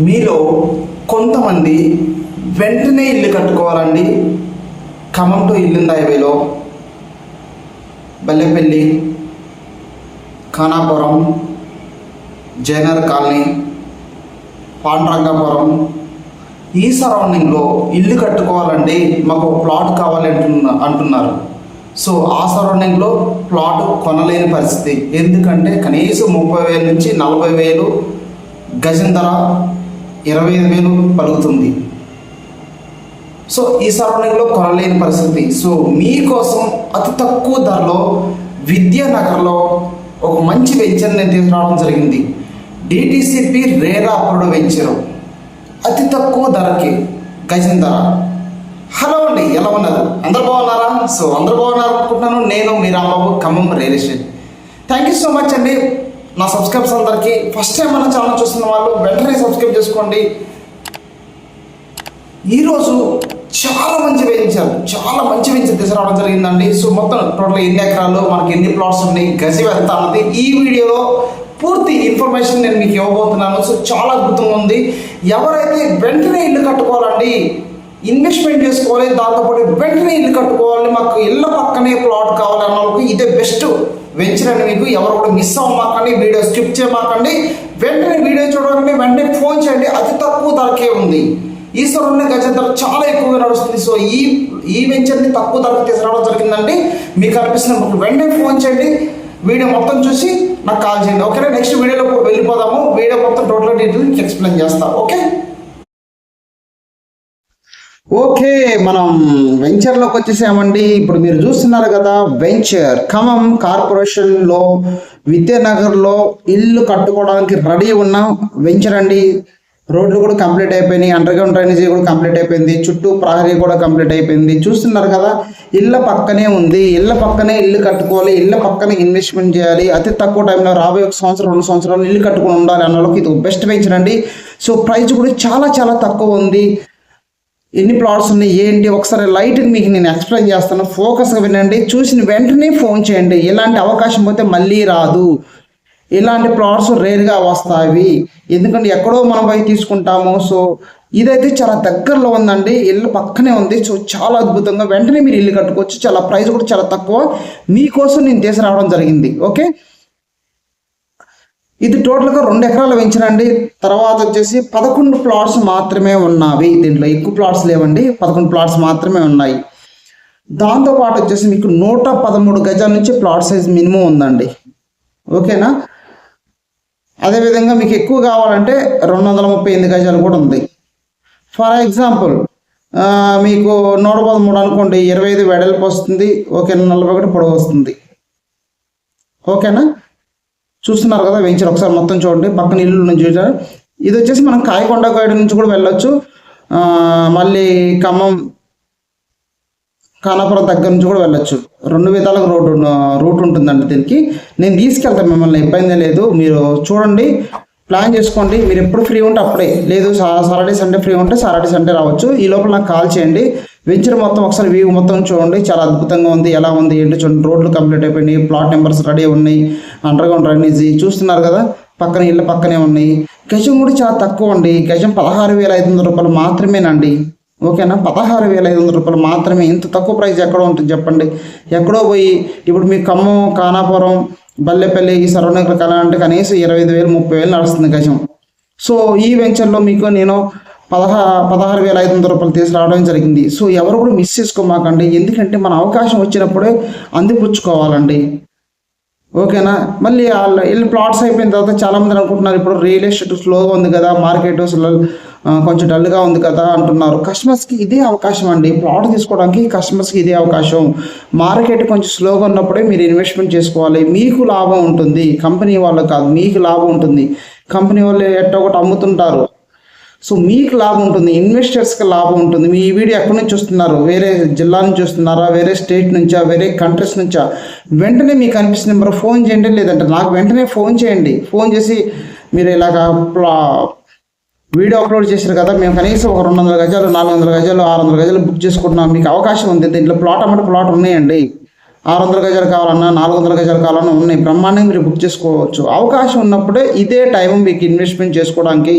మీలో కొంతమంది వెంటనే ఇల్లు కట్టుకోవాలండి. ఖమ్మం టు ఇల్లుంది హైవేలో బల్లెపల్లి ఖానాపురం జయనగర్ కాలనీ పాండ్రంగాపురం. ఈ సరౌండింగ్లో ఇల్లు కట్టుకోవాలండి మాకు ప్లాట్ కావాలి అంటున్నారు. సో ఆ సరౌండింగ్లో ప్లాట్ కొనలేని పరిస్థితి. ఎందుకంటే కనీసం ముప్పై వేల నుంచి నలభై వేలు గజం ధర ఇరవై ఐదు వేలు పలుకుతుంది. సో ఈ సరౌండింగ్లో కొనలేని పరిస్థితి. సో మీకోసం అతి తక్కువ ధరలో విద్యానగర్లో ఒక మంచి వెంచర్ నేను తీసుకురావడం జరిగింది. డిటిసిపి రేరా అప్పుడు వెంచరు. అతి తక్కువ ధరకి గజం ధర. హలో అండి ఎలా ఉన్నారు? అందరు బాగున్నారా? సో అందరు బాగున్నారు అనుకుంటున్నాను నేను మీ Rambabu Khammam real estate. Thank you so much అండి. నా సబ్స్క్రైబర్స్ అందరికీ ఫస్ట్ టైం మన ఛానల్ చూస్తున్న వాళ్ళు వెంటనే సబ్స్క్రైబ్ చేసుకోండి. ఈరోజు చాలా మంచి వేయించారు. చాలా మంచి వెంచర్ తీసుకురావడం జరిగిందండి. సో మొత్తం టోటల్ ఎన్ని ఎకరాలు మనకి ఎన్ని ప్లాట్స్ ఉన్నాయి గజి ఎంత అన్నది ఈ వీడియోలో పూర్తి ఇన్ఫర్మేషన్ నేను మీకు ఇవ్వబోతున్నాను. సో చాలా అద్భుతంగా ఉంది. ఎవరైతే వెంటనే ఇల్లు కట్టుకోవాలండి ఇన్వెస్ట్మెంట్ చేసుకోవాలి దాంతోపాటు వెంటనే ఇల్లు కట్టుకోవాలి మాకు ఇళ్ళ పక్కనే ప్లాట్ కావాలన్న వాళ్ళకి ఇదే బెస్ట్ వెంచర్ అని మీకు ఎవరు కూడా మిస్ అవ్వమాకండి వీడియో స్కిప్ చేయమాకండి. వెంటనే వీడియో చూడకండి వెంటనే ఫోన్ చేయండి. అతి తక్కువ ధరకే ఉంది. ఈ ఉన్న గజ ధర చాలా ఎక్కువగా నడుస్తుంది. సో ఈ ఈ వెంచర్ని తక్కువ ధరకు తీసుకురావడం జరిగిందండి. మీకు అనిపిస్తున్న వెంటనే ఫోన్ చేయండి. వీడియో మొత్తం చూసి నాకు కాల్ చేయండి. ఓకేనా? నెక్స్ట్ వీడియోలో వెళ్ళిపోదాము. వీడియో మొత్తం టోటల్ డీటెయిల్ ఎక్స్ప్లెయిన్ చేస్తాను ఓకే? ఓకే మనం వెంచర్లోకి వచ్చేసామండి. ఇప్పుడు మీరు చూస్తున్నారు కదా వెంచర్. ఖమ్మం కార్పొరేషన్లో విద్యానగర్లో ఇల్లు కట్టుకోవడానికి రెడీ ఉన్న వెంచర్ అండి. రోడ్లు కూడా కంప్లీట్ అయిపోయినాయి అండర్ గ్రౌండ్ డ్రైనేజీ కూడా కంప్లీట్ అయిపోయింది చుట్టూ ప్రహరీ కూడా కంప్లీట్ అయిపోయింది. చూస్తున్నారు కదా ఇళ్ళ పక్కనే ఉంది. ఇళ్ళ పక్కనే ఇల్లు కట్టుకోవాలి ఇళ్ళ పక్కనే ఇన్వెస్ట్మెంట్ చేయాలి. అతి తక్కువ టైంలో రాబోయే ఒక సంవత్సరం రెండు సంవత్సరాలు ఇల్లు కట్టుకొని ఉండాలి అన్న వాళ్ళకి ఇది బెస్ట్ వెంచర్ అండి. సో ప్రైస్ కూడా చాలా చాలా తక్కువ ఉంది. ఎన్ని ప్లాట్స్ ఉన్నాయి ఏంటి? ఒకసారి లైట్ మీకు నేను ఎక్స్ప్లెయిన్ చేస్తాను. ఫోకస్గా వినండి. చూసిన వెంటనే ఫోన్ చేయండి. ఇలాంటి అవకాశం పోతే మళ్ళీ రాదు. ఇలాంటి ప్లాట్స్ రేర్గా వస్తాయి. ఎందుకంటే ఎక్కడో మనం పోయి తీసుకుంటాము. సో ఇదైతే చాలా దగ్గరలో ఉందండి. ఇల్లు పక్కనే ఉంది. సో చాలా అద్భుతంగా. వెంటనే మీరు ఇల్లు కట్టుకోవచ్చు. చాలా ప్రైస్ కూడా చాలా తక్కువ. మీకోసం నేను తీసుకురావడం జరిగింది. ఓకే ఇది టోటల్గా రెండు ఎకరాలు పెంచనండి. తర్వాత వచ్చేసి పదకొండు ప్లాట్స్ మాత్రమే ఉన్నవి. దీంట్లో ఎక్కువ ప్లాట్స్ లేవండి. పదకొండు ప్లాట్స్ మాత్రమే ఉన్నాయి. దాంతోపాటు వచ్చేసి మీకు నూట పదమూడు గజాల నుంచి ప్లాట్ సైజ్ మినిమం ఉందండి. ఓకేనా? అదేవిధంగా మీకు ఎక్కువ కావాలంటే రెండు వందల ముప్పై ఎనిమిది గజాలు కూడా ఉంది. ఫర్ ఎగ్జాంపుల్ మీకు నూట పదమూడు అనుకోండి ఇరవై ఐదు వెడల్పు వస్తుంది. ఓకేనా? నలభై ఒకటి పొడవు వస్తుంది. ఓకేనా? చూస్తున్నారు కదా వెంచర్ ఒకసారి మొత్తం చూడండి. పక్కన ఇల్లు నుంచి చూసారు? ఇది వచ్చేసి మనం కాయకొండ గైడ్ నుంచి కూడా వెళ్ళొచ్చు. మళ్ళీ ఖమ్మం ఖానాపురం దగ్గర నుంచి కూడా వెళ్ళొచ్చు. రెండు విధాలకు రోడ్డు రూట్ ఉంటుందండి దీనికి. నేను తీసుకెళ్తాను మిమ్మల్ని ఇబ్బంది లేదు. మీరు చూడండి. ప్లాన్ చేసుకోండి. మీరు ఎప్పుడు ఫ్రీ ఉంటే అప్పుడే. లేదు సాటర్డే సండే ఫ్రీ ఉంటే సాటర్డే సండే రావచ్చు. ఈ లోపల నాకు కాల్ చేయండి. వెంచర్ మొత్తం ఒకసారి వ్యూ మొత్తం చూడండి. చాలా అద్భుతంగా ఉంది. ఎలా ఉంది? ఏంటి? చూడండి. రోడ్లు కంప్లీట్ అయిపోయినాయి. ప్లాట్ నెంబర్స్ రెడీ ఉన్నాయి. అండర్ గ్రౌండ్ డ్రైనేజీ చూస్తున్నారు కదా? పక్కన ఇళ్ళ పక్కనే ఉన్నాయి. గజం కూడా చాలా తక్కువ అండి. గజం పదహారు వేల ఐదు వందల రూపాయలు మాత్రమేనండి. ఓకేనా? పదహారు వేల ఐదు వందల రూపాయలు మాత్రమే. ఇంత తక్కువ ప్రైస్ ఎక్కడో ఉంటుంది చెప్పండి. ఎక్కడో పోయి ఇప్పుడు మీ ఖమ్మం కానాపురం బల్లెపల్లి ఈ సరౌండింగ్ కలాలంటే కనీసం ఇరవై ఐదు వేలు ముప్పై వేలు నడుస్తుంది గజం. సో ఈ వెంచర్లో మీకు నేను పదహా పదహారు వేల ఐదు వందల రూపాయలు తీసుకురావడం జరిగింది. సో ఎవరు కూడా మిస్ చేసుకోమాకండి. ఎందుకంటే మన అవకాశం వచ్చినప్పుడే అందిపుచ్చుకోవాలండి. ఓకేనా? మళ్ళీ వాళ్ళ వెళ్ళి ప్లాట్స్ అయిపోయిన తర్వాత చాలా మంది అనుకుంటున్నారు ఇప్పుడు రియల్ ఎస్టేట్ స్లోగా ఉంది కదా మార్కెట్ కొంచెం డల్గా ఉంది కదా అంటున్నారు. కస్టమర్స్కి ఇదే అవకాశం అండి. ప్లాట్ తీసుకోవడానికి కస్టమర్స్కి ఇదే అవకాశం. మార్కెట్ కొంచెం స్లోగా ఉన్నప్పుడే మీరు ఇన్వెస్ట్మెంట్ చేసుకోవాలి. మీకు లాభం ఉంటుంది. కంపెనీ వాళ్ళు కాదు మీకు లాభం ఉంటుంది. కంపెనీ వాళ్ళు ఎట్ట ఒకటి అమ్ముతుంటారు. సో మీకు లాభం ఉంటుంది ఇన్వెస్టర్స్కి లాభం ఉంటుంది. మీ ఈ వీడియో ఎక్కడి నుంచి చూస్తున్నారు వేరే జిల్లా నుంచి చూస్తున్నారా వేరే స్టేట్ నుంచా? వేరే కంట్రీస్ నుంచా? వెంటనే మీకు అనిపిస్తున్న నెంబర్ ఫోన్ చేయండి లేదంటే నాకు వెంటనే ఫోన్ చేయండి. ఫోన్ చేసి మీరు ఇలాగా ప్లా వీడియో అప్లోడ్ చేశారు కదా మేము కనీసం ఒక రెండు వందల గజాలు నాలుగు వందల గజాలు ఆరు వందల గజాలు బుక్ చేసుకుంటున్నాం. మీకు అవకాశం ఉంది. దీంట్లో ప్లాట్ అమ్మటి ప్లాట్ ఉన్నాయండి. ఆరు వందల గజాలు కావాలన్నా నాలుగు వందల గజాలు కావాలన్నా ఉన్నాయి. బ్రహ్మాండంగా మీరు బుక్ చేసుకోవచ్చు. అవకాశం ఉన్నప్పుడే ఇదే టైం మీకు ఇన్వెస్ట్మెంట్ చేసుకోవడానికి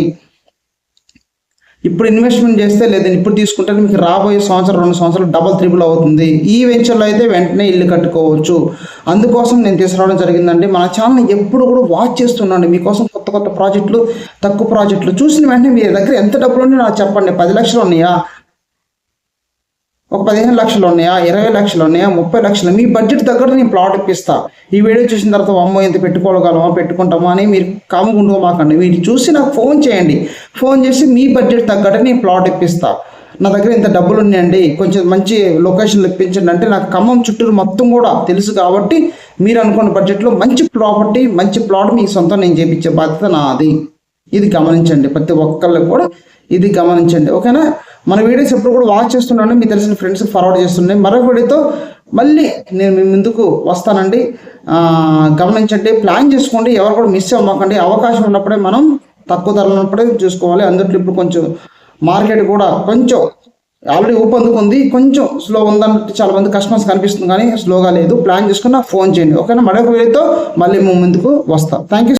ఇప్పుడు ఇన్వెస్ట్మెంట్ చేస్తే లేదండి ఇప్పుడు తీసుకుంటే మీకు రాబోయే సంవత్సరం రెండు సంవత్సరాలు డబల్ త్రిబుల్ అవుతుంది. ఈ వెంచర్లో అయితే వెంటనే ఇల్లు కట్టుకోవచ్చు. అందుకోసం నేను తీసుకురావడం జరిగిందండి. మన ఛానల్ ఎప్పుడు కూడా వాచ్ చేస్తున్నాను మీకోసం కొత్త కొత్త ప్రాజెక్టులు తక్కువ ప్రాజెక్టులు చూసిన వెంటనే మీ దగ్గర ఎంత డబ్బులు ఉన్నాయో నాకు చెప్పండి. పది లక్షలు ఉన్నాయా? ఒక పదిహేను లక్షలు ఉన్నాయా? ఇరవై లక్షలు ఉన్నాయా? ముప్పై లక్షలు మీ బడ్జెట్ దగ్గర నేను ప్లాట్ ఇప్పిస్తా. ఈ వీడియో చూసిన తర్వాత అమ్మో ఇంత పెట్టుకోగలమా పెట్టుకుంటామా అని మీరు కాముకుంటూ మాకండి. మీరు చూసి నాకు ఫోన్ చేయండి. ఫోన్ చేసి మీ బడ్జెట్ తగ్గట్టు నేను ప్లాట్ ఇప్పిస్తా. నా దగ్గర ఇంత డబ్బులు ఉన్నాయండి. కొంచెం మంచి లొకేషన్లు ఇప్పించండి అంటే నాకు ఖమ్మం చుట్టూరు మొత్తం కూడా తెలుసు కాబట్టి మీరు అనుకున్న బడ్జెట్లో మంచి ప్రాపర్టీ మంచి ప్లాట్ మీకు సొంతం నేను చేపించే బాధ్యత నాది. ఇది గమనించండి. ప్రతి ఒక్కళ్ళు కూడా ఇది గమనించండి. ఓకేనా? మన వీడియోస్ ఎప్పుడు కూడా వాచ్ చేస్తున్నాను మీ తెలిసిన ఫ్రెండ్స్ ఫార్వర్డ్ చేస్తున్నాయి. మరొక వీడియోతో మళ్ళీ నేను మీ ముందుకు వస్తానండి. గమనించండి ప్లాన్ చేసుకోండి. ఎవరు కూడా మిస్ అవ్వకండి. అవకాశం ఉన్నప్పుడే మనం తక్కువ ధరలు ఉన్నప్పుడే చూసుకోవాలి. అందులో ఇప్పుడు కొంచెం మార్కెట్ కూడా కొంచెం ఆల్రెడీ ఊపందుకుంది కొంచెం స్లో ఉందంటే చాలా మంది కస్టమర్స్ కనిపిస్తుంది కానీ స్లోగా లేదు. ప్లాన్ చేసుకుని ఫోన్ చేయండి. ఓకేనా? మరొక వీడియోతో మళ్ళీ మీ ముందుకు వస్తాం. Thank you